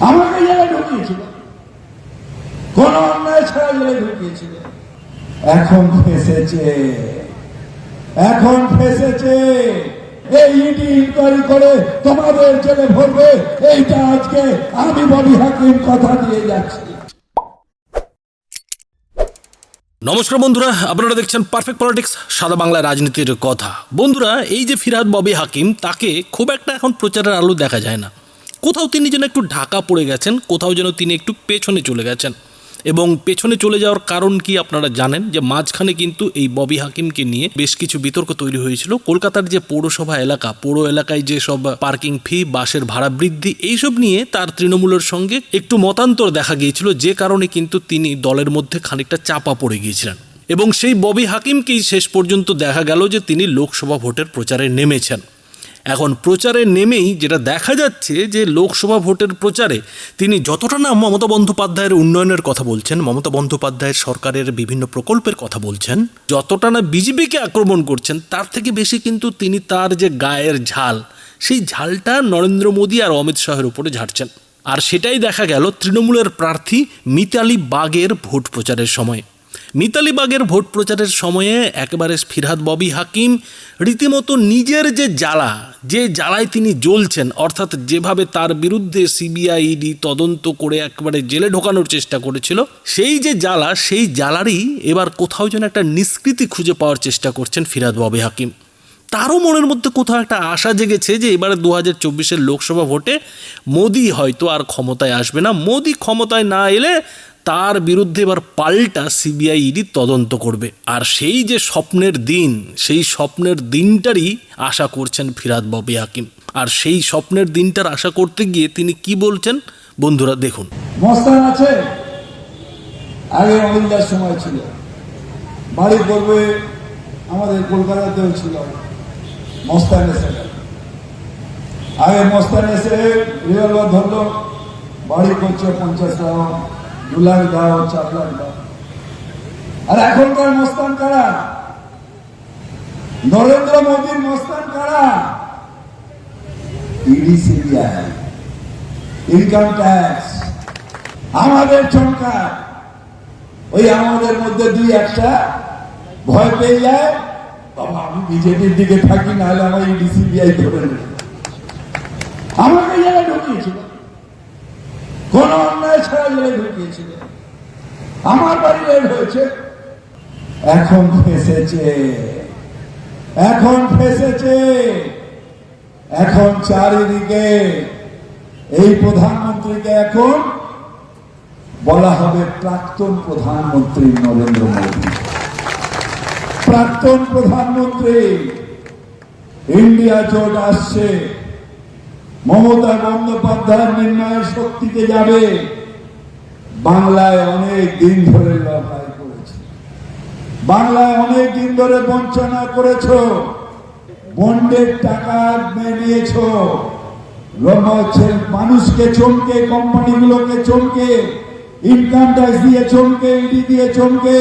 আমাকে জেলে ঢুকিয়েছিল। কোন অন্যায় ছাড়া জেলে ঢুকিয়েছিল। এখন ফেসেছে। এখন ফেসেছে। এই ইডি ইনকোয়ারি করে তোমাদের জেলে ভরবে। এইটা আজকে আমি ববি হাকিম কথা দিয়ে যাচ্ছি। নমস্কার বন্ধুরা, আপনারা দেখছেন পারফেক্ট পলিটিক্স সাদা বাংলা রাজনীতির কথা। বন্ধুরা, এই যে ফিরহাদ ববি হাকিম, তাকে খুব একটা এখন প্রচারের আলো দেখা যায় না। কোথাও তিনি যেন একটু ঢাকা পড়ে গেছেন, কোথাও যেন তিনি একটু পেছনে চলে গেছেন। এবং পেছনে চলে যাওয়ার কারণ কি আপনারা জানেন? যে মাঝখানে কিন্তু এই ববি হাকিমকে নিয়ে বেশ কিছু বিতর্ক তৈরি হয়েছিল। কলকাতার যে পৌরসভা এলাকা, পৌর এলাকায় যে সব পার্কিং ফি, বাসের ভাড়া বৃদ্ধি, এইসব নিয়ে তার তৃণমূলের সঙ্গে একটু মতান্তর দেখা গিয়েছিল। যে কারণে কিন্তু তিনি দলের মধ্যে খানিকটা চাপা পড়ে গিয়েছিলেন। এবং সেই ববি হাকিমকেই শেষ পর্যন্ত দেখা গেল যে তিনি লোকসভা ভোটের প্রচারে নেমেছেন। এখন প্রচারে নেমেই যেটা দেখা যাচ্ছে যে লোকসভা ভোটের প্রচারে তিনি যতটা না মমতা বন্দ্যোপাধ্যায়ের উন্নয়নের কথা বলছেন, মমতা বন্দ্যোপাধ্যায়ের সরকারের বিভিন্ন প্রকল্পের কথা বলছেন, যতটা না বিজেপিকে আক্রমণ করছেন, তার থেকে বেশি কিন্তু তিনি তার যে গায়ের ঝাল, সেই ঝালটা নরেন্দ্র মোদী আর অমিত শাহের উপরে ঝাড়ছেন। আর সেটাই দেখা গেল তৃণমূলের প্রার্থী মিতালি বাগের ভোট প্রচারের সময়। মিতালি বাগের ভোট প্রচারের সময়ে একেবারে ফিরহাদ ববি হাকিম রীতিমতো নিজের যে জ্বালা, যে জ্বালায় তিনি জ্বলছেন, অর্থাৎ যেভাবে তার বিরুদ্ধে সিবিআইডি তদন্ত করে একবারে জেলে ঢোকানোর চেষ্টা করেছিল, সেই যে জ্বালা, সেই জ্বালারই এবার কোথাও যেন একটা নিষ্কৃতি খুঁজে পাওয়ার চেষ্টা করছেন ফিরহাদ ববি হাকিম। তারও মনের মধ্যে কোথাও একটা আশা জেগেছে যে এবারে দু হাজার চব্বিশের লোকসভা ভোটে মোদি হয়তো আর ক্ষমতায় আসবে না। মোদি ক্ষমতায় না এলে তার বিরুদ্ধে এবার পাল্টা সিবিআই ইডি তদন্ত করবে। আর সেই যে স্বপ্নের দিন, সেই স্বপ্নের দিনটারই আশা করছেন ফিরাদ ববি হাকিম। আর সেই স্বপ্নের দিনটার আশা করতে গিয়ে তিনি কি বলছেন? বন্ধুরা, দেখুন। মস্তান আছে? আগে অমিন্দার সময় ছিল। বাড়ি করবে আমাদের কলকাতাতেও ছিল। মস্তান এসে আগে মস্তান এসে রিভলভার ধরলো। বাড়ি করছে পঞ্চাশ দাও দাও চার লাখ দাও। আর এখনকার মস্তান কারা? নরেন্দ্র মোদীর মস্তান কারা? Income tax. আমাদের চমকায় ওই আমাদের মধ্যে দুই একটা ভয় পেয়ে যায়। বাবা, আমি বিজেপির দিকে থাকি, নাহলে আমার ইডি ধরে আমাকে জেলে ঢুকিয়েছিল। কোন অন্যায় ছাড়া জেলে ঢুকিয়েছিল আমার বাড়ি রেল হয়েছে। এখন ফেসেছে। এখন ফেসেছে। এখন চারিদিকে এই প্রধানমন্ত্রীকে এখন বলা হবে প্রাক্তন প্রধানমন্ত্রী নরেন্দ্র মোদী। প্রাক্তন প্রধানমন্ত্রী, ইন্ডিয়া জোট আসছে। মমতা বন্দ্যোপাধ্যায়ের নির্ণয়ের শক্তিতে যাবে। বাংলায় অনেক দিন ধরে লড়াই করেছে। বাংলায় অনেক দিন ধরে বঞ্চনা করেছ। বন্ডের টাকা নিয়েছ। মানুষকে চমকে, কোম্পানিগুলোকে চমকে ইনকাম ট্যাক্স দিয়ে চমকে ইডি দিয়ে চমকে,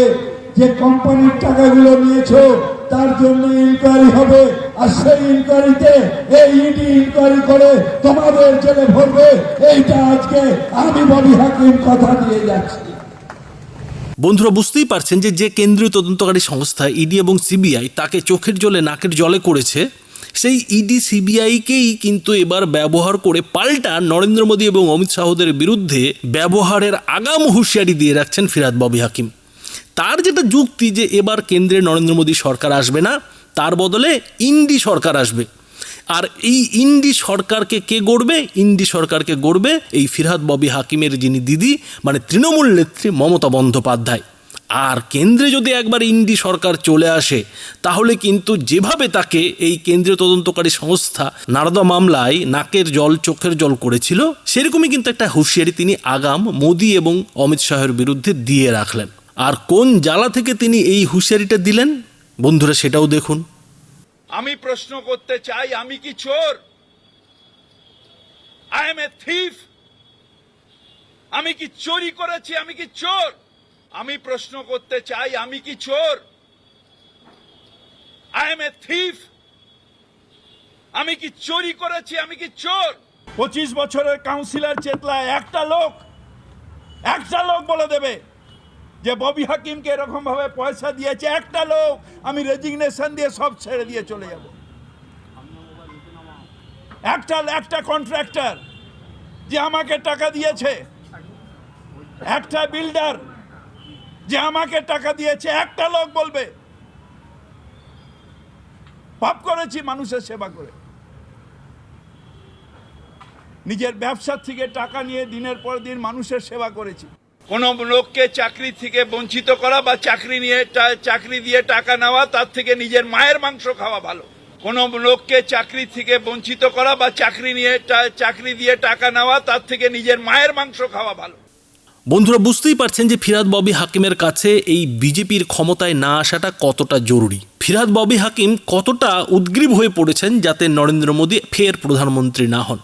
যে কোম্পানির টাকাগুলো নিয়েছো তার জন্য ইনকোয়ারি হবে। আর সেই ইনকোয়ারিতে এই ইডি ইনকোয়ারি করে তোমাদের জেলে ভরবে। এইটা আজকে আমি ববি হাকিম কথা দিয়ে যাচ্ছি। বন্ধুরা, বুঝতেই পারছেন যে যে কেন্দ্রীয় তদন্তকারী সংস্থা ইডি এবং সিবিআই তাকে চোখের জলে নাকের জলে করেছে, সেই ইডি সিবিআইকেই কিন্তু এবার ব্যবহার করে পাল্টা নরেন্দ্র মোদী এবং অমিত শাহদের বিরুদ্ধে ব্যবহারের আগাম হুঁশিয়ারি দিয়ে রাখছেন ফিরাদ ববি হাকিম। তার যেটা যুক্তি যে এবার কেন্দ্রে নরেন্দ্র মোদী সরকার আসবে না, তার বদলে ইন্ডি সরকার আসবে। আর এই ইন্ডি সরকারকে কে গড়বে? ইন্ডি সরকারকে গড়বে এই ফিরহাদ ববি হাকিমের যিনি দিদি মানে তৃণমূল নেত্রী মমতা বন্দ্যোপাধ্যায়। আর কেন্দ্রে যদি একবার ইন্ডি সরকার চলে আসে, তাহলে কিন্তু যেভাবে তাকে এই কেন্দ্রীয় তদন্তকারী সংস্থা নারদা মামলায় নাকের জল, চোখের জল করেছিল, সেরকমই কিন্তু একটা হুঁশিয়ারি তিনি আগাম মোদী এবং অমিত শাহের বিরুদ্ধে দিয়ে রাখলেন। আর কোন জ্বালা থেকে তিনি এই হুঁশিয়ারিটা দিলেন? বন্ধুরা সেটাও দেখুন। আমি প্রশ্ন করতে চাই আমি কি চোর? আই এম এ থিফ আমি কি চোরি করেছি আমি কি চোর? আমি প্রশ্ন করতে চাই আমি কি চোর? আই এম এ থিফ আমি কি চুরি করেছি আমি কি চোর? পঁচিশ বছরের কাউন্সিলর চেতলায় একটা লোক একটা লোক বলে দেবে। যে ববি হাকিমকে এরকমভাবে পয়সা দিয়েছে, একটা লোক আমি রেজিগনেশন দিয়ে সব ছেড়ে দিয়ে চলে যাব। একটা একটা কন্ট্রাক্টর যে আমাকে টাকা দিয়েছে, একটা বিল্ডার যে আমাকে টাকা দিয়েছে, একটা লোক বলবে, পাপ করেছি মানুষের সেবা করে। নিজের ব্যবসার থেকে টাকা নিয়ে দিনের পর দিন মানুষের সেবা করেছি। কোন লোককে চাকরি থেকে বঞ্চিত করা বা চাকরি নিয়ে চাকরি দিয়ে টাকা নেওয়া, তার থেকে নিজের মায়ের মাংস খাওয়া ভালো। কোন লোককে চাকরি থেকে বঞ্চিত করা বা চাকরি নিয়ে চাকরি দিয়ে টাকা নেওয়া, তার থেকে নিজের মায়ের মাংস খাওয়া ভালো। বন্ধুরা, বুঝতেই পারছেন যে ফিরাদ ববি হাকিমের কাছে এই বিজেপির ক্ষমতায় না আসাটা কতটা জরুরি। ফিরাদ ববি হাকিম কতটা উদ্গ্রীব হয়ে পড়েছেন যাতে নরেন্দ্র মোদী ফের প্রধানমন্ত্রী না হন?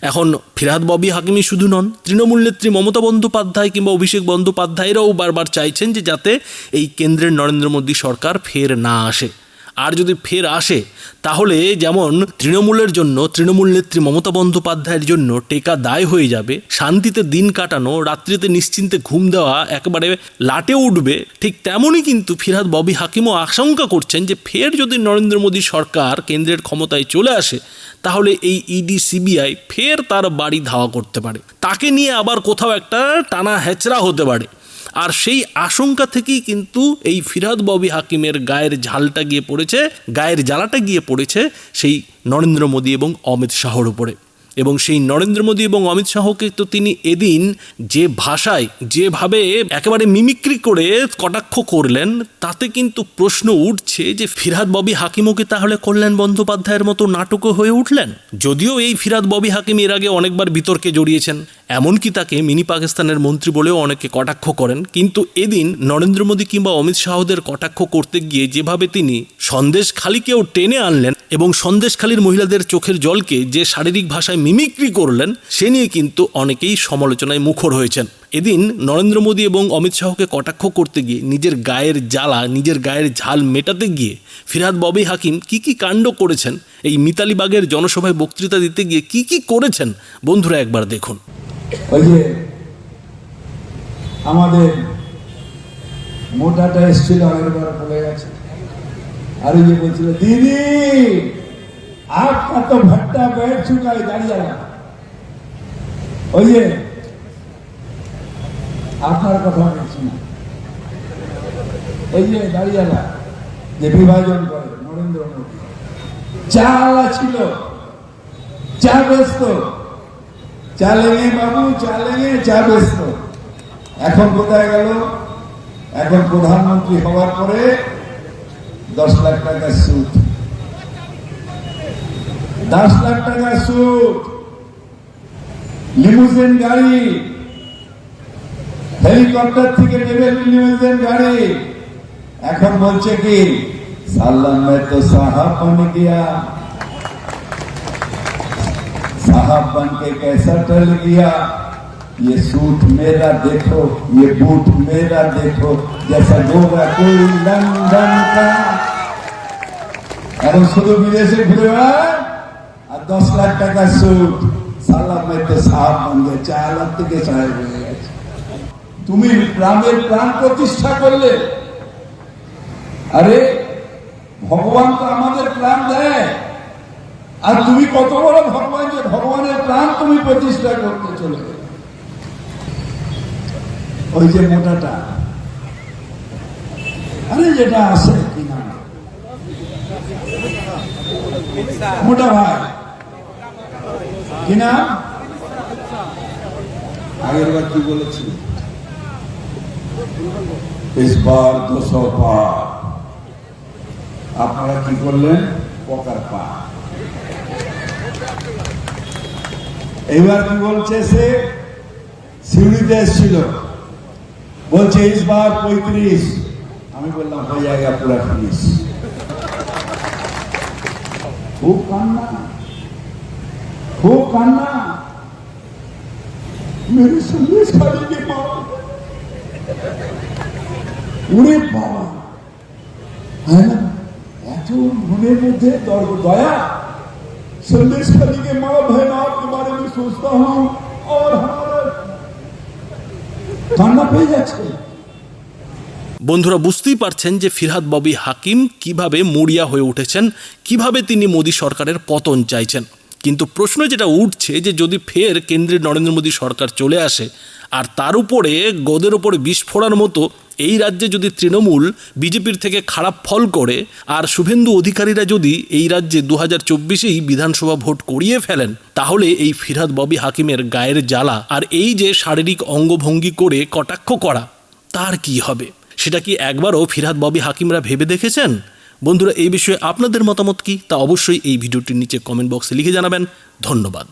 এখন ফিরাদ ববি হাকিমি শুধু নন, তৃণমূল নেত্রী মমতা বন্দ্যোপাধ্যায় কিংবা অভিষেক বন্দ্যোপাধ্যায়রাও বারবার চাইছেন যে যাতে এই কেন্দ্রের নরেন্দ্র মোদী সরকার ফের না আসে। আর যদি ফের আসে, তাহলে যেমন তৃণমূলের জন্য, তৃণমূল নেত্রী মমতা বন্দ্যোপাধ্যায়ের জন্য টেকা দায় হয়ে যাবে, শান্তিতে দিন কাটানো, রাত্রিতে নিশ্চিন্তে ঘুম দেওয়া একেবারে লাটে উঠবে, ঠিক তেমনই কিন্তু ফিরহাদ ববি হাকিমও আশঙ্কা করছেন যে ফের যদি নরেন্দ্র মোদী সরকার কেন্দ্রের ক্ষমতায় চলে আসে, তাহলে এই ইডি, সিবিআই ফের তার বাড়ি ধাওয়া করতে পারে। তাকে নিয়ে আবার কোথাও একটা টানা হেচড়া হতে পারে। আর সেই আশঙ্কা থেকেই কিন্তু এই ফিরাদ ববি হাকিমের গায়ের ঝালটা গিয়ে পড়েছে, গায়ের জ্বালাটা গিয়ে পড়েছে সেই নরেন্দ্র মোদী এবং অমিত শাহর উপরে। এবং সেই নরেন্দ্র মোদী এবং অমিত শাহকে তো তিনি এদিন যে ভাষায়, যেভাবে একেবারে মিমিক্রি করে কটাক্ষ করলেন, তাতে কিন্তু প্রশ্ন উঠছে যে ফিরাদ ববি হাকিমকে তাহলে কল্যাণ বন্দ্যোপাধ্যায়ের মতো নাটকও হয়ে উঠলেন? যদিও এই ফিরাদ ববি হাকিম এর আগে অনেকবার বিতর্কে জড়িয়েছেন। এমনকি তাকে মিনি পাকিস্তানের মন্ত্রী বলেও অনেকে কটাক্ষ করেন। কিন্তু এদিন নরেন্দ্র মোদী কিংবা অমিত শাহদের কটাক্ষ করতে গিয়ে যেভাবে তিনি সন্দেশ খালিকেও টেনে আনলেন এবং সন্দেশখালীর মহিলাদের চোখের জলকে যে শারীরিক ভাষায় মিমিক্রি করলেন, সে নিয়ে কিন্তু অনেকেই সমালোচনায় মুখর হয়েছেন। এদিন নরেন্দ্র মোদী এবং অমিত শাহকে কটাক্ষ করতে গিয়ে নিজের গায়ের জ্বালা, নিজের গায়ের ঝাল মেটাতে গিয়ে ফিরহাদ ববি হাকিম কি কি কাণ্ড করেছেন, এই মিতালি বাগের জনসভায় বক্তৃতা দিতে গিয়ে কি কি করেছেন, বন্ধুরা একবার দেখুন। ওই যে আমাদের মোটাটা এসছিল, আগের বার বলে গেছে। আর ওই যে বলছিল, দিদি আপনার তো भट्टा बैठ চুকায় দাঁড়িয়ে ওই যে আপনার কথা বলছি না। ওই যে দাঁড়িয়ালা যে বিভাজন করে নরেন্দ্র মোদী। চাল ছিল চা ব্যস্ত চালেঙ্গে বাবু চালেঙ্গে চা ব্যস্ত। এখন কোথায় গেল? এখন প্রধানমন্ত্রী হওয়ার পরে দশ লাখ টাকা সুদ। দশ লাখ টাকা সুদ। লিমুজিন গাড়ি। হেলিকপ্টার থেকে নেবে লিমুজিন গাড়ি। এখন বলছে কি, সাল্লাম তো সাহাব বন গিয়া। साहब बन के कैसा टल गया ये सूट मेरा देखो ये बूट मेरा देखो जैसा गोगा कोई लंदन का এখন শুধু বিদেশে ঘুরে বেড়ায় আর দশ লাখ টাকা সুট সালাম তো সাহাব বন্ধে চার লাখ থেকে চায় হয়ে গেছে তুমি প্রাণের প্রাণ প্রতিষ্ঠা করলে আরে ভগবান তো আমাদের প্রাণ দেয় আর তুমি কত বড় ভগবান যে ভগবানের প্রাণ তুমি প্রতিষ্ঠা করতে চলে ওই যে মোটাটা। আরে যেটা আছে কিনা? মোটা ভাই। কিনা আগের বার কি বলেছি? ইসবার দুশো পা আপনারা কি করলেন? পকার পা এবার কি বলছে সে? সিউড়িতে এসেছিল। বলছে ইসবার পঁয়ত্রিশ। আমি বললাম, হয়ে জায়গা পুরা ফিনিশ খুব কান্না। খুব কান্না। মেরে সন্দেশ কে উড়ে বাবা। হ্যাঁ এত মনের মধ্যে দয়া। संदेश खाली के माँ बहन आपके बारे में सुस्त हूं और हमारा ঠান্ডা পেয়ে যাচ্ছে বন্ধুরা বুঝতেই পারছেন যে ফিরহাদ ববি হাকিম কিভাবে মরিয়া হয়ে উঠেছেন কিভাবে তিনি মোদী সরকারের পতন চাইছেন কিন্তু প্রশ্ন যেটা উঠছে যে যদি ফের কেন্দ্রের নরেন্দ্র মোদী সরকার চলে আসে আর তার উপরে গদের ওপরে বিস্ফোরণ মতো এই রাজ্যে যদি তৃণমূল বিজেপির থেকে খারাপ ফল করে, আর শুভেন্দু অধিকারীরা যদি এই রাজ্যে দু হাজার চব্বিশেই বিধানসভা ভোট করিয়ে ফেলেন, তাহলে এই ফিরহাদ ববি হাকিমের গায়ের জ্বালা আর এই যে শারীরিক অঙ্গভঙ্গি করে কটাক্ষ করা, তার কি হবে? সেটা কি একবারও ফিরহাদ ববি হাকিমরা ভেবে দেখেছেন? বন্ধুরা, এই বিষয়ে আপনাদের মতামত কি? তা অবশ্যই এই ভিডিওটির নিচে কমেন্ট বক্সে লিখে জানাবেন। ধন্যবাদ।